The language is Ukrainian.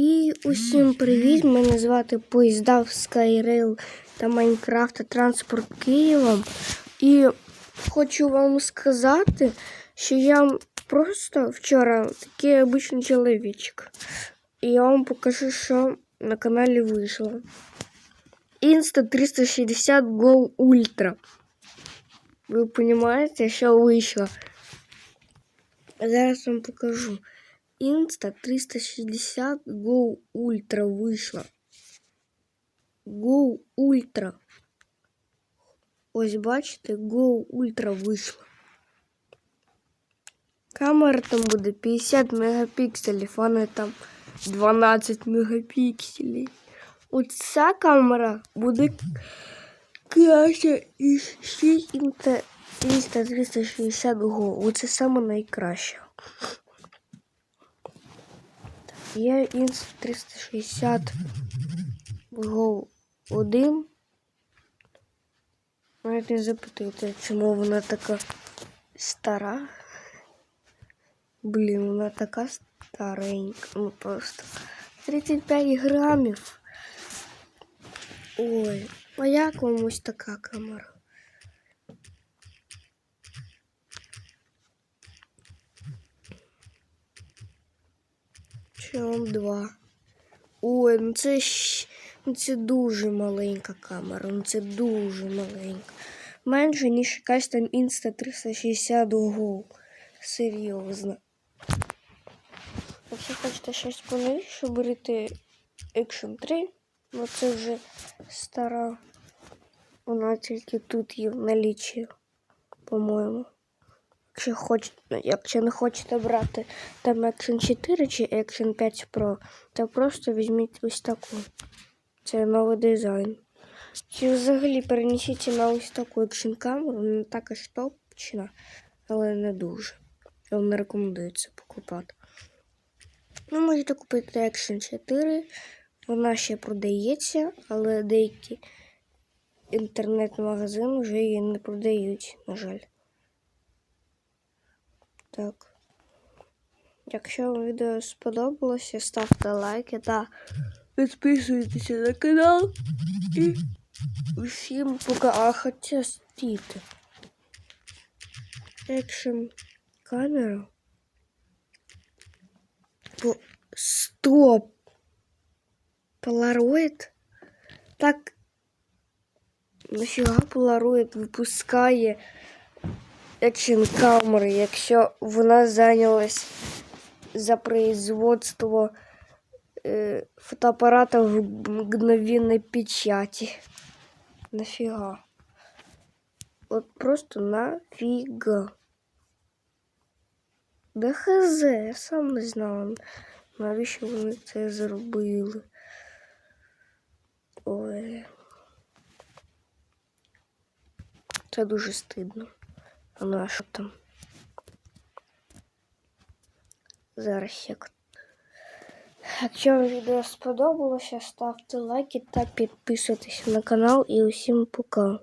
І усім привіт! Мене звати Поїздав Skyrail та Майнкрафт та Транспорт Києвом. І хочу вам сказати, що я просто вчора такий обичний чоловічок. І я вам покажу, що на каналі вийшло. Insta 360 Go Ultra. Ви розумієте, що вийшло? Зараз вам покажу. Insta 360 Go Ultra вийшла. Go Ultra. Ось бачите, Go Ultra вийшла. Камера там буде 50 мегапікселів, а не там 12 мегапікселів. Оця камера буде краще із 6 Insta 360 Go. Оце саме найкраще. Є Insta 360 Go 1. Навіть не чому вона така стара. Блін, вона така старенька. Ну просто 35 грамів. Ой, а як вам ось така камера? Чом два. Ой, ну це ну це дуже маленька камера. Ну це дуже маленька. Менше, ніж якась там Insta 360 Go. Серйозно. Якщо хочете щось поновіше, берете Action 3. Ну це вже стара. Вона тільки тут є в налічі, по-моєму. Якщо, хоч... Якщо не хочете брати там Action 4 чи Action 5 Pro, то просто візьміть ось таку. Це новий дизайн. Чи взагалі перенесіть на ось таку Action камеру, вона також топчена, але не дуже. Вам не рекомендується покупати. Ви можете купити Action 4. Вона ще продається, але деякі інтернет-магазини вже її не продають, на жаль. Так. Якщо вам відео сподобалося, ставте лайки та підписуйтеся на канал. І всім пока. Хоча стійте. Екшн камера. По... Стоп! Полароид? Так. Нафіга Polaroid випускає камери, якщо вона зайнялась за производство е, фотоапарата в мгновенной печати. Нафіга. От просто нафіга. Да хз, я сам не знав, навіщо вони це зробили. Ой. Це дуже стидно. Ну а що там? Зараз як. Якщо вам відео сподобалося, ставте лайки та підписуйтесь на канал і усім пока.